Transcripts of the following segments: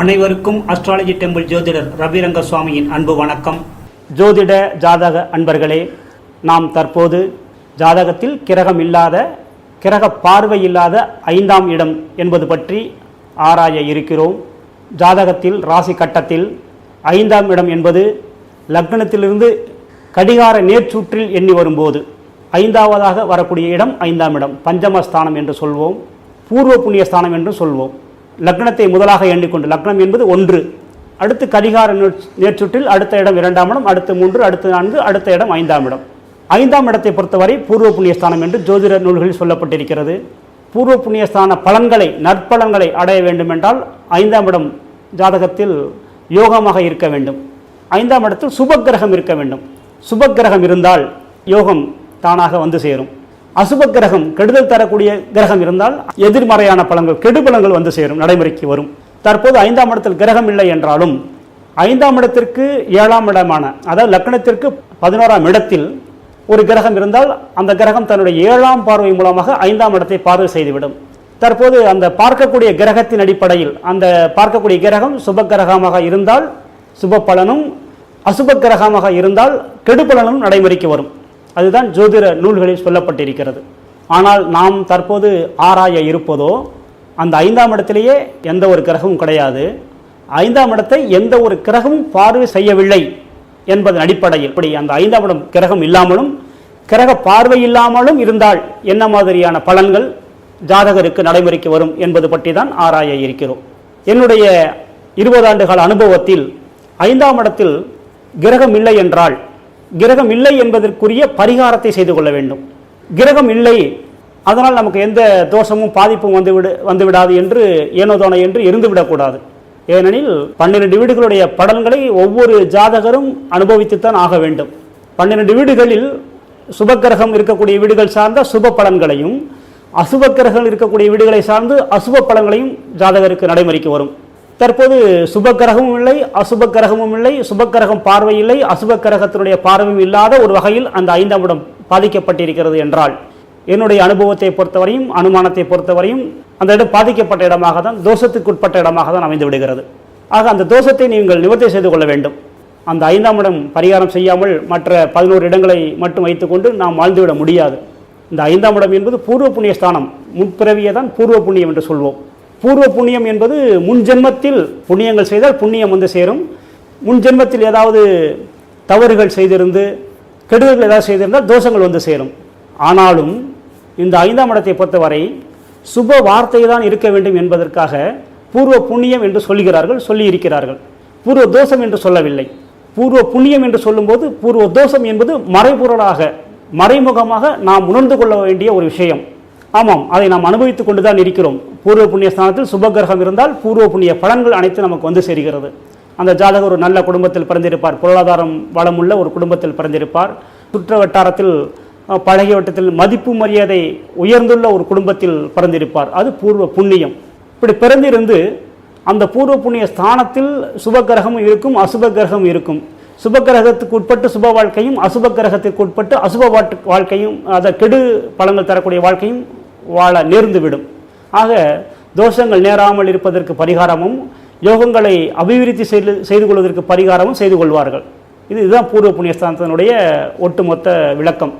அனைவருக்கும் astrology temple ஜோதிடர் ரவிரங்க சுவாமியின் அன்பு வணக்கம். ஜோதிட ஜாதக அன்பர்களே நாம் தற்போது ஜாதகத்தில் கிரகம் இல்லாத கிரக பார்வை இல்லாத ஐந்தாம் இடம் என்பது பற்றி ஆராய இருக்கிறோம். ஜாதகத்தில் ராசி கட்டத்தில் ஐந்தாம் இடம் என்பது லக்னத்திலிருந்து கடிகார நேர்ச்சூற்றில் எண்ணி வரும்போது ஐந்தாவதாக வரக்கூடிய இடம் ஐந்தாம் இடம் பஞ்சமஸ்தானம் என்று சொல்வோம் பூர்வ புண்ணிய ஸ்தானம் என்று சொல்வோம். லக்னத்தை முதலாக எண்ணிக்கொண்டு லக்னம் என்பது ஒன்று. அடுத்து கரிகார நேர்ச்சுற்றில் அடுத்த இடம் இரண்டாம் இடம் அடுத்து மூன்று அடுத்து நான்கு அடுத்த இடம் ஐந்தாம் இடம். ஐந்தாம் இடத்தை பொறுத்தவரை பூர்வ புண்ணியஸ்தானம் என்று ஜோதிட நூல்களில் சொல்லப்பட்டிருக்கிறது. பூர்வ புண்ணிய ஸ்தான பலன்களை நற்பலன்களை அடைய வேண்டுமென்றால் ஐந்தாம் இடம் ஜாதகத்தில் யோகமாக இருக்க வேண்டும். ஐந்தாம் இடத்தில் சுபக்கிரகம் இருக்க வேண்டும். சுபக்கிரகம் இருந்தால் யோகம் தானாக வந்து சேரும். அசுப கிரகம் கெடுதல் தரக்கூடிய கிரகம் இருந்தால் எதிர்மறையான பலன்கள் கெடுபலங்கள் வந்து சேரும் நடைமுறைக்கு வரும். தற்போது ஐந்தாம் இடத்தில் கிரகம் இல்லை என்றாலும் ஐந்தாம் இடத்திற்கு ஏழாம் இடமான அதாவது லக்னத்திற்கு பதினோராம் இடத்தில் ஒரு கிரகம் இருந்தால் அந்த கிரகம் தன்னுடைய ஏழாம் பார்வை மூலமாக ஐந்தாம் இடத்தை பார்வை செய்துவிடும். தற்போது அந்த பார்க்கக்கூடிய கிரகத்தின் அடிப்படையில் அந்த பார்க்கக்கூடிய கிரகம் சுப கிரகமாக இருந்தால் சுப பலனும் அசுப கிரகமாக இருந்தால் கெடுபலனும் நடைமுறைக்கு வரும். அதுதான் ஜோதிட நூல்களில் சொல்லப்பட்டிருக்கிறது. ஆனால் நாம் தற்போது ஆராய இருப்பதோ அந்த ஐந்தாம் இடத்திலேயே எந்த ஒரு கிரகமும் கிடையாது. ஐந்தாம் இடத்தை எந்த ஒரு கிரகமும் பார்வை செய்யவில்லை என்பதன் அடிப்படையில் இப்படி அந்த ஐந்தாம் இடம் கிரகம் இல்லாமலும் கிரக பார்வை இல்லாமலும் இருந்தால் என்ன மாதிரியான பலன்கள் ஜாதகருக்கு நடைமுறைக்கு வரும் என்பது பற்றி தான் ஆராய இருக்கிறோம். என்னுடைய இருபது ஆண்டுகால அனுபவத்தில் ஐந்தாம் இடத்தில் கிரகம் இல்லை என்றால் கிரகம் இல்லை என்பதற்குரிய பரிகாரத்தை செய்து கொள்ள வேண்டும். கிரகம் இல்லை அதனால் நமக்கு எந்த தோஷமும் பாதிப்பும் வந்துவிடு வந்துவிடாது என்று ஏனோதோனை என்று இருந்துவிடக்கூடாது ஏனெனில் பன்னிரண்டு வீடுகளுடைய படன்களை ஒவ்வொரு ஜாதகரும் அனுபவித்துத்தான் ஆக வேண்டும். பன்னிரண்டு வீடுகளில் சுபக்கிரகம் இருக்கக்கூடிய வீடுகள் சார்ந்த சுப பலன்களையும் அசுபக்கிரகங்கள் இருக்கக்கூடிய வீடுகளை சார்ந்து அசுப பலன்களையும் ஜாதகருக்கு நடைமுறைக்கு வரும். தற்போது சுப கிரகமும் இல்லை அசுப கிரகமும் இல்லை சுப கிரகம் பார்வை இல்லை அசுப கிரகத்தினுடைய பார்வையும் இல்லாத ஒரு வகையில் அந்த ஐந்தாம் இடம் பாதிக்கப்பட்டிருக்கிறது என்றால் என்னுடைய அனுபவத்தை பொறுத்தவரையும் அனுமானத்தை பொறுத்தவரையும் அந்த இடம் பாதிக்கப்பட்ட இடமாக தான் தோஷத்துக்குட்பட்ட இடமாக தான் அமைந்து விடுகிறது. ஆக அந்த தோஷத்தை நீங்கள் நிவர்த்தி செய்து கொள்ள வேண்டும். அந்த ஐந்தாம் இடம் பரிகாரம் செய்யாமல் மற்ற பதினோரு இடங்களை மட்டும் வைத்துக்கொண்டு நாம் வாழ்ந்துவிட முடியாது. இந்த ஐந்தாம் இடம் என்பது பூர்வ புண்ணிய ஸ்தானம் முற்பிறவியை தான் பூர்வ புண்ணியம் என்று சொல்வோம். பூர்வ புண்ணியம் என்பது முன் ஜென்மத்தில் புண்ணியங்கள் செய்தால் புண்ணியம் வந்து சேரும். முன் ஜென்மத்தில் ஏதாவது தவறுகள் செய்திருந்து கெடுதல்கள் ஏதாவது செய்திருந்தால் தோஷங்கள் வந்து சேரும். ஆனாலும் இந்த ஐந்தாம் இடத்தை பொறுத்தவரை சுப வார்த்தை தான் இருக்க வேண்டும் என்பதற்காக பூர்வ புண்ணியம் என்று சொல்கிறார்கள் சொல்லி இருக்கிறார்கள். பூர்வ தோஷம் என்று சொல்லவில்லை. பூர்வ புண்ணியம் என்று சொல்லும்போது பூர்வ தோஷம் என்பது மறைபொருளாக மறைமுகமாக நாம் உணர்ந்து கொள்ள வேண்டிய ஒரு விஷயம். ஆமாம் அதை நாம் அனுபவித்துக் கொண்டு தான் இருக்கிறோம். பூர்வ புண்ணிய ஸ்தானத்தில் சுபகிரகம் இருந்தால் பூர்வ புண்ணிய பலன்கள் அனைத்து நமக்கு வந்து சேர்கிறது. அந்த ஜாதகர் ஒரு நல்ல குடும்பத்தில் பிறந்திருப்பார். பொருளாதாரம் வளமுள்ள ஒரு குடும்பத்தில் பிறந்திருப்பார். சுற்ற வட்டாரத்தில் பழகிய வட்டத்தில் மதிப்பு மரியாதை உயர்ந்துள்ள ஒரு குடும்பத்தில் பிறந்திருப்பார். அது பூர்வ புண்ணியம். இப்படி பிறந்திருந்து அந்த பூர்வ புண்ணிய ஸ்தானத்தில் சுபகிரகமும் இருக்கும் அசுப கிரகம் இருக்கும். சுப கிரகத்துக்கு உட்பட்டு சுப வாழ்க்கையும் அசுப கிரகத்திற்கு உட்பட்டு அசுப வாழ்க்கையும் அதை கெடு பலன்கள் தரக்கூடிய வாழ்க்கையும் வாழ நேர்ந்துவிடும். ஆக தோஷங்கள் நேராமல் இருப்பதற்கு பரிகாரமும் யோகங்களை அபிவிருத்தி செய்து செய்து கொள்வதற்கு பரிகாரமும் செய்து கொள்வார்கள். இது இதுதான் பூர்வ புண்ணியஸ்தானத்தினுடைய ஒட்டுமொத்த விளக்கம்.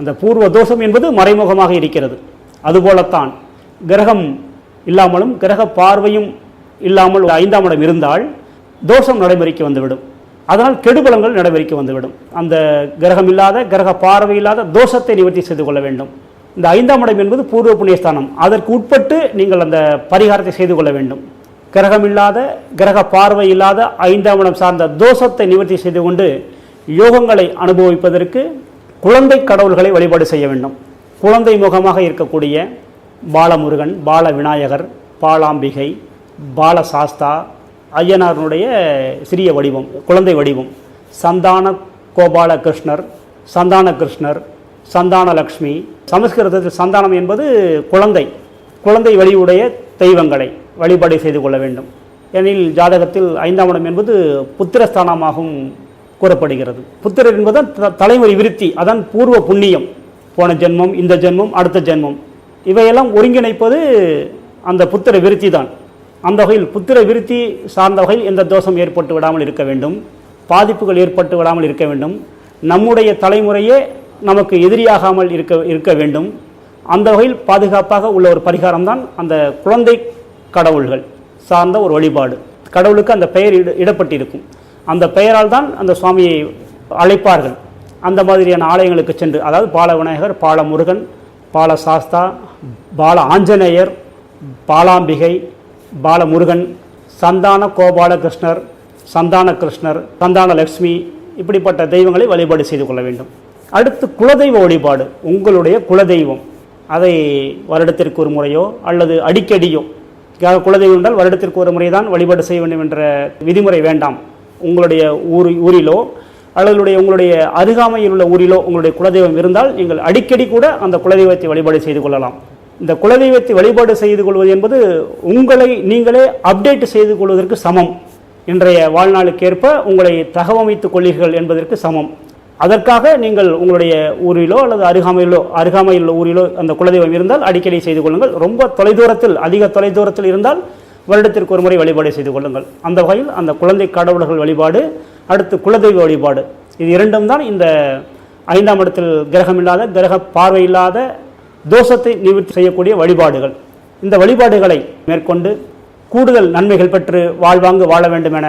அந்த பூர்வ தோஷம் என்பது மறைமுகமாக இருக்கிறது. அதுபோலத்தான் கிரகம் இல்லாமலும் கிரக பார்வையும் இல்லாமல் ஒரு ஐந்தாம் இடம் இருந்தால் தோஷம் நடைமுறைக்கு வந்துவிடும். அதனால் கெடுபலங்கள் நடைமுறைக்கு வந்துவிடும். அந்த கிரகம் இல்லாத கிரக பார்வை இல்லாத தோஷத்தை நிவர்த்தி செய்து கொள்ள வேண்டும். இந்த ஐந்தாம் இடம் என்பது பூர்வ புண்ணியஸ்தானம். அதற்கு உட்பட்டு நீங்கள் அந்த பரிகாரத்தை செய்து கொள்ள வேண்டும். கிரகம் இல்லாத கிரக பார்வை இல்லாத ஐந்தாம் இடம் சார்ந்த தோஷத்தை நிவர்த்தி செய்து கொண்டு யோகங்களை அனுபவிப்பதற்கு குழந்தை கடவுள்களை வழிபாடு செய்ய வேண்டும். குழந்தை முகமாக இருக்கக்கூடிய பாலமுருகன் பால விநாயகர் பாலாம்பிகை பாலசாஸ்தா ஐயனாரனுடைய சிறிய வடிவம் குழந்தை வடிவம் சந்தான கோபால கிருஷ்ணர் சந்தான கிருஷ்ணர் சந்தான லக்ஷ்மி சமஸ்கிருதத்தில் சந்தானம் என்பது குழந்தை. குழந்தை வழியுடைய தெய்வங்களை வழிபாடு செய்து கொள்ள வேண்டும். எனில் ஜாதகத்தில் ஐந்தாம் இடம் என்பது புத்திரஸ்தானமாகவும் கூறப்படுகிறது. புத்திரர் என்பது த- தலைமுறை விருத்தி அதான் பூர்வ புண்ணியம். போன ஜென்மம் இந்த ஜென்மம் அடுத்த ஜென்மம். இவையெல்லாம் ஒருங்கிணைப்பது அந்த புத்திர விருத்தி தான். அந்த வகையில் புத்திர விருத்தி சார்ந்த வகையில் எந்த தோஷம் ஏற்பட்டு விடாமல் இருக்க வேண்டும். பாதிப்புகள் ஏற்பட்டு விடாமல் இருக்க வேண்டும். நம்முடைய தலைமுறையே நமக்கு எதிரியாகாமல் இருக்க இருக்க வேண்டும். அந்த வகையில் பாதுகாப்பாக உள்ள ஒரு பரிகாரம் தான் அந்த குழந்தை கடவுள்கள் சார்ந்த ஒரு வழிபாடு. கடவுளுக்கு அந்த பெயர் இட இடப்பட்டிருக்கும். அந்த பெயரால் தான் அந்த சுவாமியை அழைப்பார்கள். அந்த மாதிரியான ஆலயங்களுக்கு சென்று அதாவது பால விநாயகர் பால முருகன் பால சாஸ்தா பால ஆஞ்சநேயர் பாலாம்பிகை பாலமுருகன் சந்தான கோபால கிருஷ்ணர் சந்தான கிருஷ்ணர் சந்தான லக்ஷ்மி இப்படிப்பட்ட தெய்வங்களை வழிபாடு செய்து கொள்ள வேண்டும். அடுத்து குலதெய்வ வழிபாடு உங்களுடைய குலதெய்வம். அதை வருடத்திற்கு ஒரு முறையோ அல்லது அடிக்கடியோ குலதெய்வம் என்றால் வருடத்திற்கு ஒரு முறை தான் வழிபாடு செய்ய வேண்டும் என்ற விதிமுறை வேண்டாம். உங்களுடைய ஊர் ஊரிலோ அல்லது உங்களுடைய அருகாமையில் உள்ள ஊரிலோ உங்களுடைய குலதெய்வம் இருந்தால் நீங்கள் அடிக்கடி கூட அந்த குலதெய்வத்தை வழிபாடு செய்து கொள்ளலாம். இந்த குலதெய்வத்தை வழிபாடு செய்து கொள்வது என்பது உங்களை நீங்களே அப்டேட் செய்து கொள்வதற்கு சமம். இன்றைய வாழ்நாளுக்கேற்ப உங்களை தகவமைத்துக் கொள்ளீர்கள் என்பதற்கு சமம். அதற்காக நீங்கள் உங்களுடைய ஊரிலோ அல்லது அருகாமையிலோ அருகாமையில் உள்ள ஊரிலோ அந்த குலதெய்வம் இருந்தால் அடிக்கடி செய்து கொள்ளுங்கள். ரொம்ப தொலைதூரத்தில் அதிக தொலைதூரத்தில் இருந்தால் வருடத்திற்கு ஒரு முறை வழிபாடு செய்து கொள்ளுங்கள். அந்த வகையில் அந்த குழந்தை கடவுள்கள் வழிபாடு அடுத்து குலதெய்வ வழிபாடு. இது இரண்டும் தான் இந்த ஐந்தாம் இடத்தில் கிரகம் இல்லாத கிரக பார்வை இல்லாத தோஷத்தை நிவர்த்தி செய்யக்கூடிய வழிபாடுகள். இந்த வழிபாடுகளை மேற்கொண்டு கூடுதல் நன்மைகள் பெற்று வாழ்வாங்கு வாழ வேண்டும் என